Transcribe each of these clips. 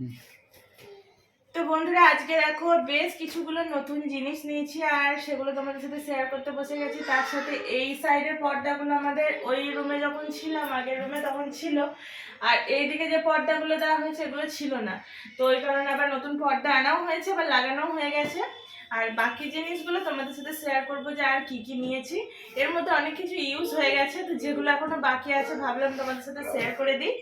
তো বন্ধুরা, আজকে দেখো বেশ কিছুগুলো নতুন জিনিস নিয়েছি আর সেগুলো তোমাদের সাথে শেয়ার করতে বসে গেছি। তার সাথে এই সাইডের পর্দাগুলো আমাদের ওই রুমে যখন ছিলাম, আগের রুমে তখন ছিল। আর এইদিকে যে পর্দাগুলো দেওয়া হয়েছে, এগুলো ছিল না। তো ওই কারণে আবার নতুন পর্দা আনাও হয়েছে বা লাগানোও হয়ে গেছে। আর বাকি জিনিসগুলো তোমাদের সাথে শেয়ার করব যে আর কি কি নিয়েছি। এর মধ্যে অনেক কিছু ইউজ হয়ে গেছে, তো যেগুলো এখনও বাকি আছে ভাবলাম তোমাদের সাথে শেয়ার করে দিই।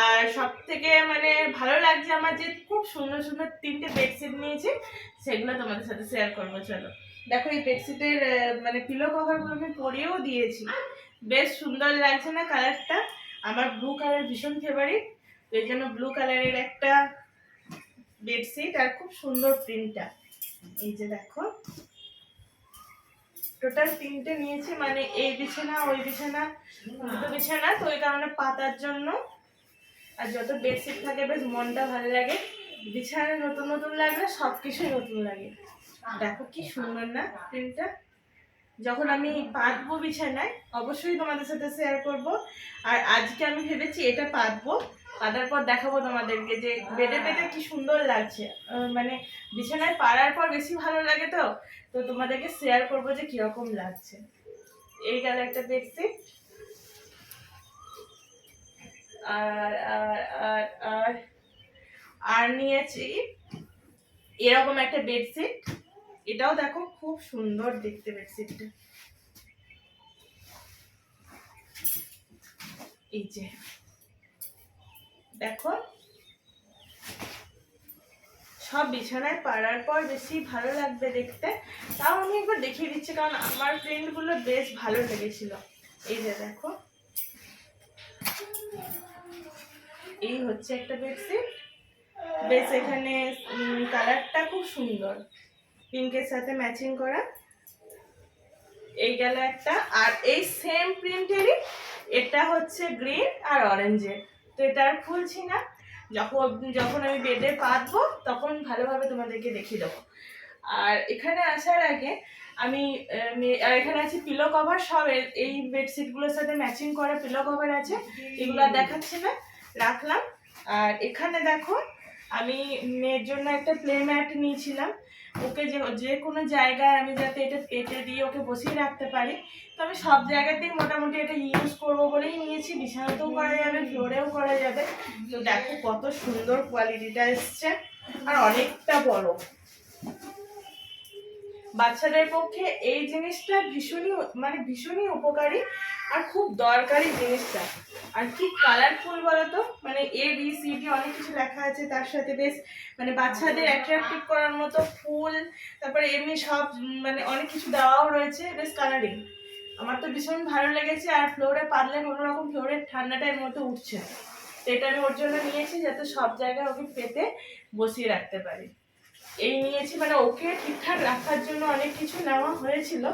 আর সব থেকে মানে ভালো লাগছে আমার যে খুব সুন্দর সুন্দর তিনটে বেডশিট নিয়েছি সেগুলো তোমাদের সাথে শেয়ার করব চলো। দেখো এই বেডশিটের মানে পিলো কভারগুলো আমি পরিয়েও দিয়েছি। বেশ সুন্দর লাগছে না কালারটা আমার ব্লু কালার ভীষণ ফেভারিট এই জন্য ব্লু কালারের একটা বেডশিট আর খুব সুন্দর প্রিন্টটা এই যে দেখো। টোটাল তিনটে নিয়েছি মানে এই বিছানা ওই বিছানা দুটো বিছানা তো ওই কারণে পাতার জন্য। আর যত বেডশিট থাকে বেশ মনটা ভালো লাগে। বিছানা নতুন নতুন লাগলে সব কিছুই নতুন লাগে। দেখো কি সুন্দর না প্রিন্টটা যখন আমি পাতবো বিছানায়, অবশ্যই তোমাদের সাথে শেয়ার করব। আর আজকে আমি ভেবেছি এটা পাতবো। পাতার পর দেখাবো তোমাদেরকে যে বেডে বেডে কি সুন্দর লাগছে। মানে বিছানায় পাড়ার পর বেশি ভালো লাগে তো। তো তোমাদেরকে শেয়ার করব যে কীরকম লাগছে। এই গেল একটা বেডশিট আর আর আর আর আর নিয়েছি এরকম একটা বেডশিট। এটাও দেখো খুব সুন্দর দেখতে বেডশিটটা। এই যে, দেখো। সব বিছানায় পাড়ার পর বেশি ভালো লাগবে দেখতে। তাও আমি একবার দেখিয়ে দিচ্ছি, কারণ আমার ফ্রেন্ডগুলো বেশ ভালো লেগেছিল। এই যে, দেখো। এই হচ্ছে একটা বেডশিট। বেশ এখানে কালারটা খুব সুন্দর। পিঙ্কের সাথে ম্যাচিং করা। এই গেল একটা আর এই সেম প্রিন্টেরই এটা হচ্ছে গ্রিন আর অরেঞ্জের তো এটা আর খুলছি না। যখন যখন আমি বেডে পাতবো, তখন ভালোভাবে তোমাদেরকে দেখিয়ে দেবো। আর এখানে আসার আগে আমি আর এখানে আছে পিলো কভার সব এই বেডশিটগুলোর সাথে ম্যাচিং করা পিলো কভার আছে। এগুলো দেখাচ্ছি না, রাখলাম। আর এখানে দেখো আমি মেয়ের জন্য একটা প্লে ম্যাট নিয়েছিলাম। ওকে যে যে কোনো জায়গায় আমি যাতে এটা পেতে দিয়ে ওকে বসিয়ে রাখতে পারি। তো আমি সব জায়গাতেই মোটামুটি এটা ইউজ করব বলেই নিয়েছি। বিছানাতেও করা যাবে, ফ্লোরেও করা যাবে। তো দেখো কত সুন্দর কোয়ালিটিটা এসছে। আর অনেকটা বড়। বাচ্চাদের পক্ষে এই জিনিসটা ভীষণই মানে ভীষণই উপকারী। আর খুব দরকারি জিনিসটা। আর কি কালারফুল বলতো? মানে এ বি সি ডি অনেক কিছু লেখা আছে, তার সাথে বেশ মানে বাচ্চাদের অ্যাট্রাক্টিভ করার মতো ফুল, তারপরে এমনি সব মানে অনেক কিছু দেওয়াও রয়েছে, বেশ কালারিং আমার তো ভীষণ ভালো লেগেছে, আর ফ্লোরে পারলে কোনো রকম ফ্লোরের ঠান্ডাটা এর মধ্যে উঠছে এটা আমি ওর জন্য নিয়েছি, যাতে সব জায়গায় ওকে পেতে বসিয়ে রাখতে পারি। এই নিয়েছি মানে ওকে ঠিকঠাক রাখার জন্য অনেক কিছু নেওয়া হয়েছিল।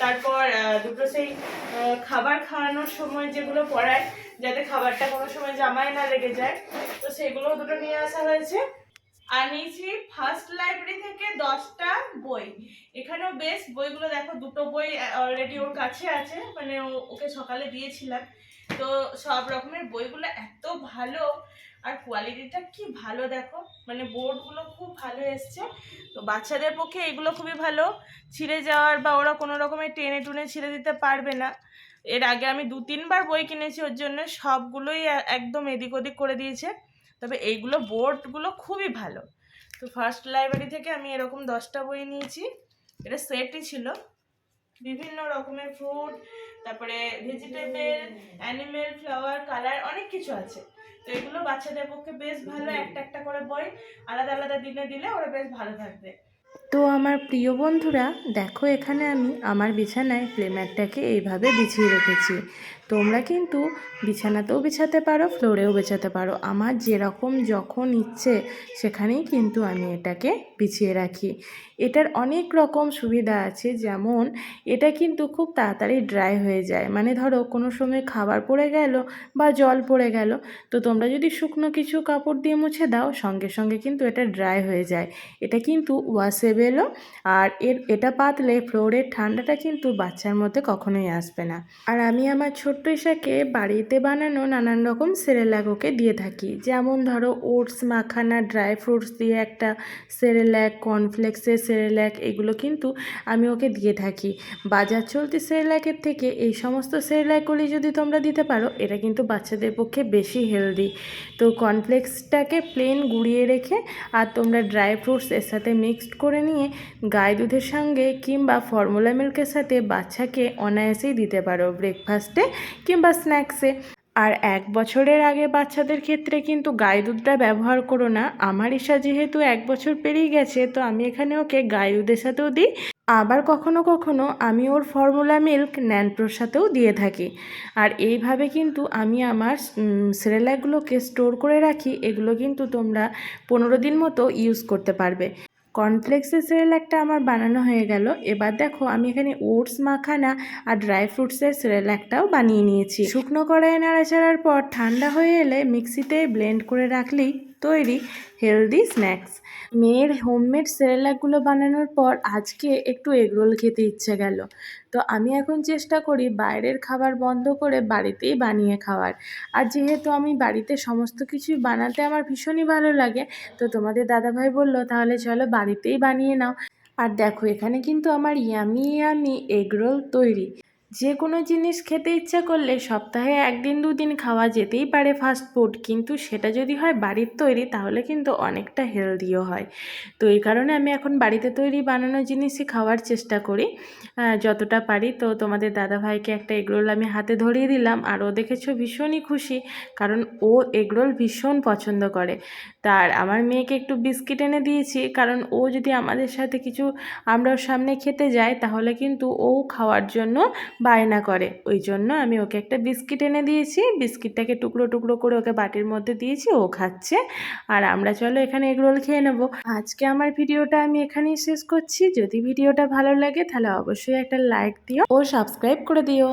তারপর দুটো সেই খাবার খাওয়ানোর সময় যেগুলো পড়ায়, যাতে খাবারটা কোনো সময় জামায় না লেগে যায়। তো সেগুলো দুটো নিয়ে আসা হয়েছে। আর নিয়েছি ফার্স্ট লাইব্রেরি থেকে দশটা বই। এখানেও বেশ, বইগুলো দেখো, দুটো বই অলরেডি ওর কাছে আছে মানে ওকে সকালে দিয়েছিলাম। তো সব রকমের বইগুলো এত ভালো আর কোয়ালিটিটা কি ভালো দেখো। মানে বোর্ডগুলো খুব ভালো এসছে। তো বাচ্চাদের পক্ষে এগুলো খুবই ভালো। ছিঁড়ে যাওয়ার বা ওরা কোনো রকমের টেনে টুনে ছিঁড়ে দিতে পারবে না। এর আগে আমি দু তিনবার বই কিনেছি, ওর জন্য সবগুলোই একদম এদিক ওদিক করে দিয়েছে। তবে এইগুলো বোর্ডগুলো খুবই ভালো। তো ফার্স্ট লাইব্রেরি থেকে আমি এরকম দশটা বই নিয়েছি। এটা সেটই ছিল। বিভিন্ন রকমের ফ্রুট তারপরে ভেজিটেবল অ্যানিমেল ফ্লাওয়ার কালার অনেক কিছু আছে। তো এগুলো বাচ্চাদের পক্ষে বেশ ভালো একটা একটা করে বই আলাদা আলাদা দিনে দিলে ওরা বেশ ভালো থাকবে। তো আমার প্রিয় বন্ধুরা দেখো এখানে আমি আমার বিছানায় প্লেম্যাটটাকে এইভাবে বিছিয়ে রেখেছি। তোমরা কিন্তু বিছানাতেও বিছাতে পারো, ফ্লোরেও বিছাতে পারো। আমার যেরকম যখন ইচ্ছে, সেখানেই কিন্তু আমি এটাকে বিছিয়ে রাখি। এটার অনেক রকম সুবিধা আছে, যেমন এটা কিন্তু খুব তাড়াতাড়ি ড্রাই হয়ে যায়। মানে ধরো, কোনো সময় খাবার পড়ে গেল বা জল পড়ে গেল, তো তোমরা যদি শুকনো কিছু কাপড় দিয়ে মুছে দাও, সঙ্গে সঙ্গে কিন্তু এটা ড্রাই হয়ে যায়। এটা কিন্তু ওয়াশেবেলও, আর এর, এটা পাতলে ফ্লোরের ঠান্ডাটা কিন্তু বাচ্চার মধ্যে কখনোই আসবে না। আর আমি আমার ছোট্ট ঈশাকে বাড়িতে বানানো নানান রকম সেরেলাক ওকে দিয়ে থাকি। যেমন ধরো, ওটস, মাখানা, ড্রাই ফ্রুটস দিয়ে একটা সেরেল্যাক কর্নফ্লেক্সের সেরেল্যাক এগুলো কিন্তু আমি ওকে দিয়ে থাকি। বাজার চলতি সেরেল্যাকের থেকে এই সমস্ত সেরেল্যাকগুলি যদি তোমরা দিতে পারো, এটা কিন্তু বাচ্চাদের পক্ষে বেশি হেলদি। তো কর্নফ্লেক্সটাকে প্লেন গুঁড়িয়ে রেখে আর তোমরা ড্রাই ফ্রুটস এর সাথে মিক্সড করে নিয়ে গায়ে দুধের সঙ্গে কিংবা ফর্মুলা মিল্কের সাথে বাচ্চাকে অনায়াসেই দিতে পারো। ব্রেকফাস্টে কিংবা স্ন্যাক্সে আর এক বছরের আগে বাচ্চাদের ক্ষেত্রে কিন্তু গায়ে দুধটা ব্যবহার করো না। আমার ইশা যেহেতু এক বছর পেরিয়ে গেছে, তো আমি এখানে ওকে গায়ে দুধের সাথেও দিই। আবার কখনো কখনো আমি ওর ফর্মুলা মিল্ক ন্যানপ্রোর সাথেও দিয়ে থাকি। আর এইভাবে কিন্তু আমি আমার সেরেলাকগুলোকে স্টোর করে রাখি। এগুলো কিন্তু তোমরা পনেরো দিন মতো ইউজ করতে পারবে। কর্নফ্লেক্সের সেরেলাকটা আমার বানানো হয়ে গেল। এবার দেখো, আমি এখানে ওটস মাখানা আর ড্রাই ফ্রুটসের সেরেলাকটাও বানিয়ে নিয়েছি। শুকনো কড়াইয়ে নাড়াচাড়ার পর ঠান্ডা হয়ে এলে মিক্সিতে ব্লেন্ড করে রাখলেই তৈরি হেলদি স্ন্যাক্স। মেয়ের হোমমেড সেরেলাকগুলো বানানোর পর আজকে একটু এগরোল খেতে ইচ্ছে গেল। তো আমি এখন চেষ্টা করি বাইরের খাবার বন্ধ করে বাড়িতেই বানিয়ে খাওয়ার। আর যেহেতু আমি বাড়িতে সমস্ত কিছুই বানাতে আমার ভীষণই ভালো লাগে, তো তোমাদের দাদাভাই বলল, তাহলে চলো বাড়িতেই বানিয়ে নাও। আর দেখো, এখানে কিন্তু আমার ইয়ামি ইয়ামি এগরোল তৈরি। যে কোনো জিনিস খেতে ইচ্ছা করলে সপ্তাহে একদিন, দুদিন খাওয়া যেতেই পারে ফাস্ট ফুড কিন্তু সেটা যদি হয় বাড়ির তৈরি, তাহলে কিন্তু অনেকটা হেলদিও হয়। তো এই কারণে আমি এখন বাড়িতে তৈরি বানানো জিনিসই খাওয়ার চেষ্টা করি। যতটা পারি, তো তোমাদের দাদাভাইকে একটা এগরোল আমি হাতে ধরিয়ে দিলাম, আর ও দেখেছ ভীষণই খুশি, কারণ ও এগরোল ভীষণ পছন্দ করে। তার আমার মেয়েকে একটু বিস্কিট এনে দিয়েছি, কারণ ও যদি আমাদের সাথে কিছু আমরা সামনে খেতে যাই, তাহলে কিন্তু ও খাওয়ার জন্য বায়না করে। ওই জন্য আমি ওকে একটা বিস্কিট এনে দিয়েছি। বিস্কিটটাকে টুকরো টুকরো করে ওকে বাটির মধ্যে দিয়েছি, ও খাচ্ছে। আর আমরা চলো এখানে এগরোল খেয়ে নেব। আজকে আমার ভিডিওটা আমি এখানেই শেষ করছি। যদি ভিডিওটা ভালো লাগে তাহলে অবশ্যই একটা লাইক দিও ও সাবস্ক্রাইব করে দিও।